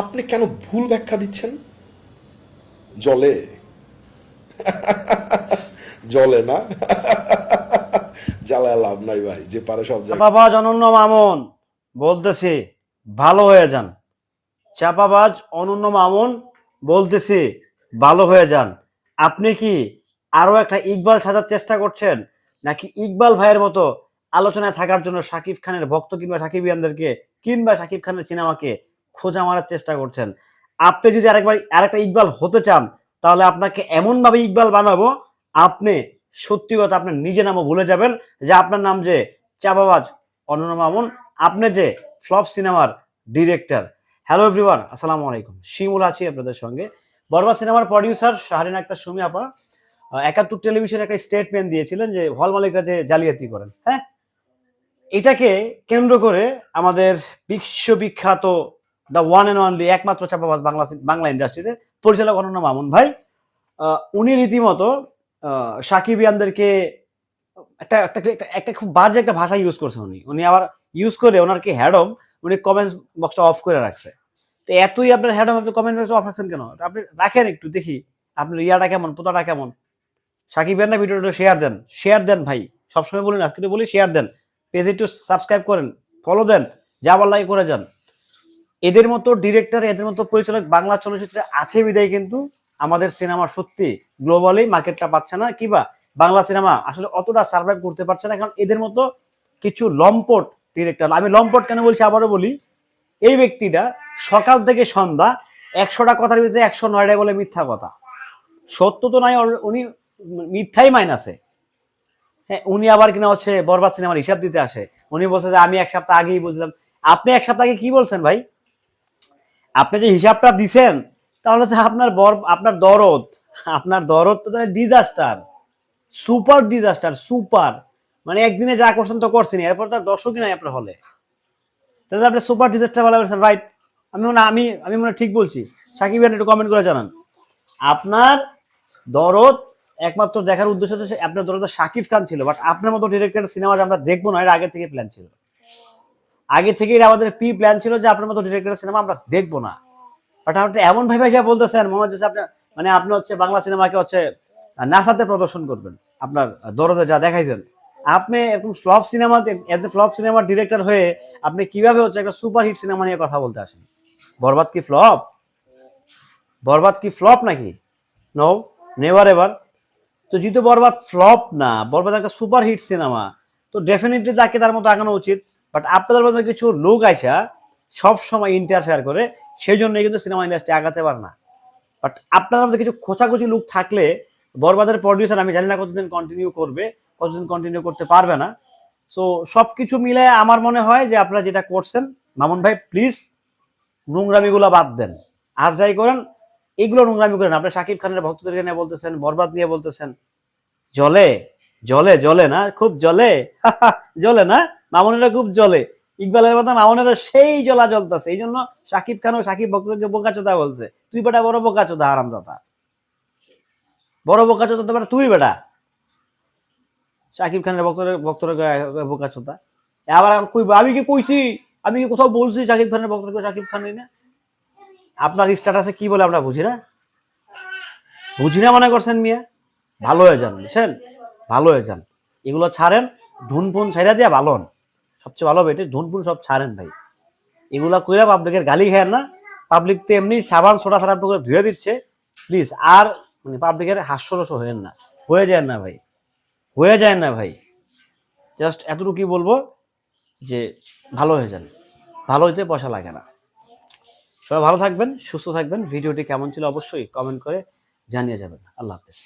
আপনি কেন ভুল ব্যাখ্যা দিচ্ছেন? জলে। জলে না? জ্বালায় লাভ নাই ভাই, যে পারে সব চাপাবাজ অনন্য মামুন, বলতেছি, ভালো হয়ে যান। চাপাবাজ অনন্য মামুন, বলতেছি, ভালো হয়ে যান। আপনি কি আরও একটা ইকবাল সাজার চেষ্টা করছেন? নাকি ইকবাল ভাইয়ের মতো আলোচনায় থাকার জন্য শাকিব খানের ভক্ত কিংবা সাকিব ইয়ানদেরকে কিংবা শাকিব খানের সিনেমাকে খোঁজা মারার চেষ্টা করছেন। আপনি যদি আরেকবার, আরেকটা ইকবাল হতে চান, তাহলে আপনাকে এমন ভাবে ইকবাল বানাবো, আপনি সত্যি কথা আপনার নিজে নামও ভুলে যাবেন যে আপনার নাম যে চাপাবাজ অনন্য মামুন, আপনি যে ফ্লপ সিনেমার ডিরেক্টর। হ্যালো এভরিওয়ান, আসসালামু আলাইকুম। শিমুল আছি আপনাদের সঙ্গে। বরবাদ সিনেমার প্রডিউসার শাহরিন আক্তার সুমি আপা একাত্তর টেলিভিশনে একটা স্টেটমেন্ট দিয়েছিলেন যে হল মালিকরা যে জালিয়াতি করেন হ্যাঁ? এটাকে কেন্দ্র করে আমাদের বিশ্ববিখ্যাত দ্য ওয়ান অ্যান্ড অনলি একমাত্র চাপাবাজ বাংলা বাংলা ইন্ডাস্ট্রিতে পরিচালক অনন্য মামুন ভাই। উনি রীতিমতো আহ, সাকিব ইয়ানদেরকে একটা একটা একটা- খুব বাজে একটা ভাষা ইউজ করছেন উনি। উনি আবার ইউজ করে ওনার কি হ্যাডম উনি কমেন্টস বক্সটা অফ করে রাখছে। তো এতই আপনার হ্যাডম আপনি কমেন্ট বক্সটা অফ রাখছেন কেন? আপনি রাখেন একটু দেখি আপনার ইয়াটা কেমন পোতাটা কেমন। সাকিব ইয়ান না ভিডিওটা শেয়ার দেন শেয়ার দেন ভাই। সবসময় বলুন আজকে বলি শেয়ার দেন। পেজ একটু সাবস্ক্রাইব করেন ফলো দেন যা আবার লাইক করে যান। এদের মতো ডিরেক্টর এদের মতো পরিচালক বাংলা চলচ্চিত্রে আছে বিদায় কিন্তু আমাদের সিনেমা সত্যি গ্লোবালি মার্কেটটা পাচ্ছে না। কিবা বাংলা সিনেমা আসলে অতটা সার্ভাইভ করতে পারছে না কারণ এদের মতো কিছু লম্পট ডিরেক্টর আমি লম্পট কেন বলছি আবারও বলি, এই ব্যক্তিটা সকাল থেকে সন্ধ্যা একশোটা কথার ভিতরে একশো নয়টা বলে মিথ্যা কথা। সত্য তো ওর- উনি মিথ্যাই মাইনাসে। হ্যাঁ উনি আবার কিনা হচ্ছে বরবাদ সিনেমার হিসাব দিতে আসে। উনি বলছে যে, আমি এক সপ্তাহ আগেই বুঝলাম। আপনি এক সপ্তাহ আগে কি বলছেন ভাই? আপনি যে হিসাবটা দিছেন, তাহলে তো আপনার বর, আপনার দরদ আপনার দরদ তো তাহলে ডিজাস্টার সুপার ডিজাস্টার সুপার মানে একদিনে যা করছেন তো করছেন এরপর তার দর্শকই নাই আপনার হলে। তাহলে আপনি সুপার ডিজাস্টার বলে বলছেন রাইট আমি মনে, আমি আমি মনে ঠিক বলছি। সাকিব ভাই একটু কমেন্ট করে জানান। আপনার দরদ একমাত্র দেখার উদ্দেশ্য হচ্ছে আপনার দরদ সাকিব খান ছিল বাট আপনার মতো ডিরেক্টর সিনেমা আমরা দেখব না, এর আগে থেকে প্ল্যান ছিল। আগে থেকেই আমাদের প্রি প্ল্যান ছিল যে আপনার মতো ডিরেক্টর সিনেমা আমরা দেখব না। বাট আপনি এমন ভাবে যা বলতেছেন, মনে হচ্ছে আপনি মানে আপনি হচ্ছে বাংলা সিনেমাকে হচ্ছে নাসাতে প্রদর্শন করবেন, আপনার দরজা যা দেখাইছেন। আপনি এরকম ফ্লপ সিনেমাতে এজ এ ফ্লপ সিনেমার ডিরেক্টর হয়ে আপনি কীভাবে হচ্ছে একটা সুপার হিট সিনেমা নিয়ে কথা বলতে আসেন? বরবাদ কি ফ্লপ বরবাদ কি ফ্লপ নাকি? নো নেভার এভার তো যেহেতু বরবাদ ফ্লপ না, বরবাদ একটা সুপার হিট সিনেমা, তো ডেফিনেটলি তাকে তার মতো আগানো উচিত। বাট আপনাদের মধ্যে কিছু লোক আইসা সব সময় ইন্টারফেয়ার করে সেই জন্যই কিন্তু সিনেমা ইন্ডাস্ট্রি আগাতে পারে না। বাট আপনাদের মধ্যে কিছু খোঁচাখুচি লোক থাকলে, বরবাদের প্রডিউসার আমি জানি না কতদিন কন্টিনিউ করবে, কতদিন কন্টিনিউ করতে পারবে না। সো সব কিছু মিলে আমার মনে হয় যে আপনারা যেটা করছেন, মামুন ভাই প্লিজ নোংরামিগুলো বাদ দেন। আর যাই করেন, এগুলো নোংরামি করেন। আপনি শাকিব খানের ভক্তদেরকে নিয়ে বলতেছেন, বরবাদ নিয়ে বলতেছেন। জলে জলে জলে না, খুব জলে। জলে না? মামুনেরা খুব জলে ইকবালের কথা মামুনেরা সেই জলা জ্বলতেছে এই জন্য শাকিব খান ও শাকিব ভক্তদেরকে বোকাচোদা বলছে। তুই বেটা বড় বোকাচোদা আরাম দাদা বড় বোকাচোদা তো বেটা, তুই বেটা। শাকিব খানের ভক্তরা ভক্তরা বোকাচোদা। আবার আমি কি কইছি? আমি কি কোথাও বলছি শাকিব খানের ভক্তরা শাকিব খান না? আপনার স্ট্যাটাসে কি বলে আমরা বুঝি না? বুঝি না মনে করছেন মিয়া? ভালো হয়ে যান, বুঝছেন? ভালো হয়ে যান। এগুলো ছাড়েন ধুন ধুনফুন ছাইরা দিয়া ভালো হন। সবচেয়ে ভালো হবে, এটা ধুনফুন সব ছাড়েন ভাই। এগুলা কইরা পাবলিকের গালি খায় না। পাবলিক তো এমনি সাবান, সোডা সারা করে ধুয়ে দিচ্ছে। প্লিজ আর মানে পাবলিকের হাস্যরস হয়েন না। হয়ে যায় না ভাই। হয়ে যায় না ভাই। জাস্ট এতটুকুই বলব যে, ভালো হয়ে যান। ভালো হইতে পয়সা লাগে না। সবাই ভালো থাকবেন, সুস্থ থাকবেন। ভিডিওটি কেমন ছিল অবশ্যই কমেন্ট করে জানিয়ে যাবেন। আল্লাহ হাফেজ।